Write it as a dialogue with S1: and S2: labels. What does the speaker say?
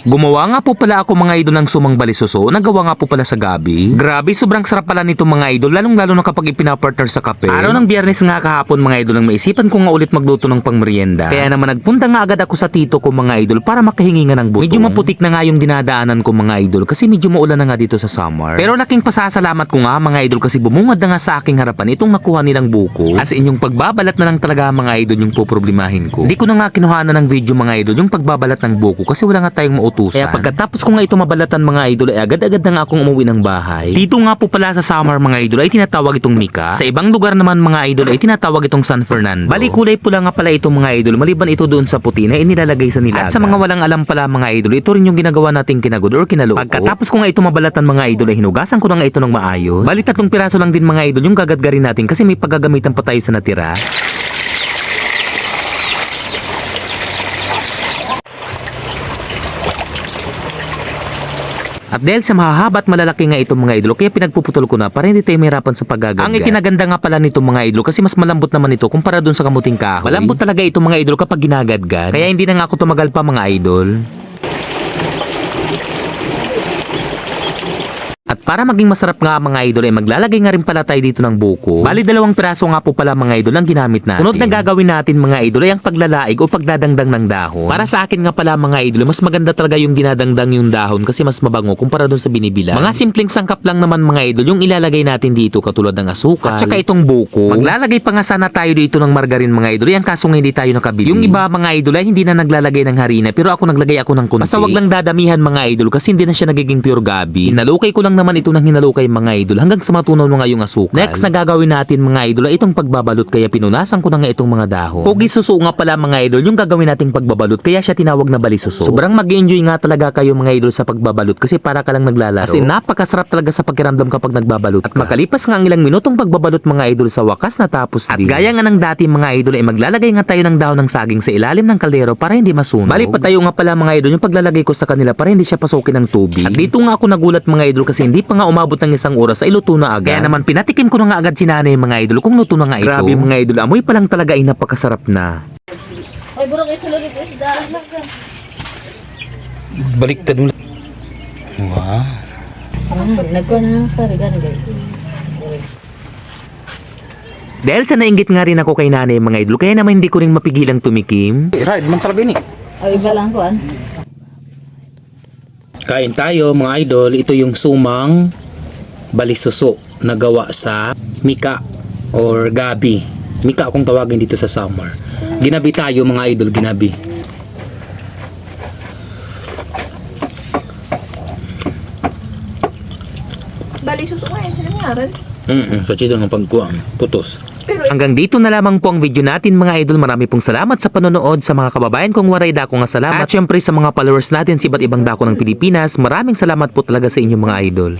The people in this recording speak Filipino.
S1: Gumawa nga po pala ako mga idol ng sumang balisuso, nagawa nga po pala sa gabi. Grabe, sobrang sarap pala nito mga idol, lalong lalo na kapag ipinapartner sa kape. Araw ng biyernes nga kahapon mga idol, nang maisipan ko nga ulit magluto ng pangmerienda. Kaya naman nagpunta nga agad ako sa tito ko mga idol para makahingi nga ng butong. Medyo maputik na nga yung dinadaanan ko mga idol kasi medyo maulan na nga dito sa summer. Pero laking pasasalamat ko nga mga idol kasi bumungad na nga sa aking harapan itong nakuha nilang buko. As in yung pagbabalat na lang talaga mga idol yung poproblemahin ko. Hindi ko na nga kinuhanan ng video mga idol yung pagbabalat ng buko kasi wala nga tayong mautusan. Kaya pagkatapos ko nga ito mabalatan mga idol ay agad-agad na nga akong umuwi ng bahay. Dito nga po pala sa summer mga idol ay tinatawag itong Mika. Sa ibang lugar naman mga idol ay tinatawag itong San Fernando. Bali kulay pula nga pala itong mga idol maliban ito doon sa puti na inilalagay sa nilaga. At sa mga walang alam pala mga idol ito rin yung ginagawa nating kinagod or kinaloko. Pagkatapos ko nga ito mabalatan mga idol ay hinugasan ko na nga ito ng maayos. Bali tatlong piraso lang din mga idol yung gagadgarin natin kasi may paggagamitan pa tayo sa natira. At dahil sa mahahaba at malalaki nga itong mga idolo, kaya pinagpuputol ko na para hindi tayo mahirapan sa paggagat. Ang ikinaganda nga pala nitong mga idolo kasi mas malambot naman ito kumpara dun sa kamuting kahoy. Malambot talaga itong mga idolo kapag ginagadgad. Kaya hindi na nga ako tumagal pa mga idol. Para maging masarap nga mga idol ay maglalagay nga rin pala tayo dito ng buko. Bali dalawang piraso nga po pala mga idol ang ginamit natin. Sunod na gagawin natin mga idol ay ang paglalaig o pagdadangdang ng dahon. Para sa akin nga pala mga idol, mas maganda talaga yung dinadangdang yung dahon kasi mas mabango kumpara dun sa binibilang. Mga simpleng sangkap lang naman mga idol yung ilalagay natin dito katulad ng asukal. At saka itong buko. Maglalagay pa nga sana tayo dito ng margarin mga idol. Yan kaso nga hindi tayo nakabili. Yung iba mga idol ay hindi na naglalagay ng harina pero ako naglagay ako ng konti. Basta wag lang dadamihan mga idol kasi hindi na siya nagiging pure gabi. Hinalukay ko lang naman ito ng hinalukay mga idol hanggang sa matunaw na nga yung asukal. Next na gagawin natin mga idol ay itong pagbabalot kaya pinunasan ko na nga itong mga dahon. Pogi suso nga pala mga idol yung gagawin nating pagbabalot kaya siya tinawag na balisuso. Sobrang mag-enjoy nga talaga kayo mga idol sa pagbabalot kasi para ka lang naglalaro. Kasi napakasarap talaga sa pakiramdam kapag nagbabalot At makalipas nga ang ilang minutong pagbabalot mga idol sa wakas natapos din. At gaya nga ng dati mga idol ay maglalagay nga tayo ng dahon ng saging sa ilalim ng kaldero para hindi masunog. Bali pa tayo nga pala mga idol yung paglalagay ko sa kanila para hindi siya pasukin ng tubig. At dito nga ako nagulat mga idol kasi hindi pa nga umabot ng isang oras ay luto na agad. Kaya naman pinatikim ko na nga agad si nanay mga idol kung luto na nga ito. Grabe mga idol, amoy pa lang talaga ay napakasarap na.
S2: Ay, burong isulod ito isda.
S1: Baliktad mo. Wow.
S2: Ah, nagkuha na sari, gano'n guys.
S1: Dahil sa nainggit nga rin ako kay nanay mga idol, kaya naman hindi ko rin mapigilang tumikim.
S3: Ride man talaga ini.
S2: Ay, iba lang kuan.
S1: Kain tayo mga idol, ito yung sumang balisuso na gawa sa mika or gabi. Mika kung tawagin dito sa summer. Ginabi tayo mga idol, ginabi.
S4: Bali, susukayan sila nangyari.
S1: Mm sa chito ng pagkuang, putos. Hanggang dito na lamang po ang video natin mga idol. Marami pong salamat sa panonood sa mga kababayan kong waray dako nga salamat. At syempre sa mga followers natin sa iba't ibang dako ng Pilipinas. Maraming salamat po talaga sa inyo mga idol.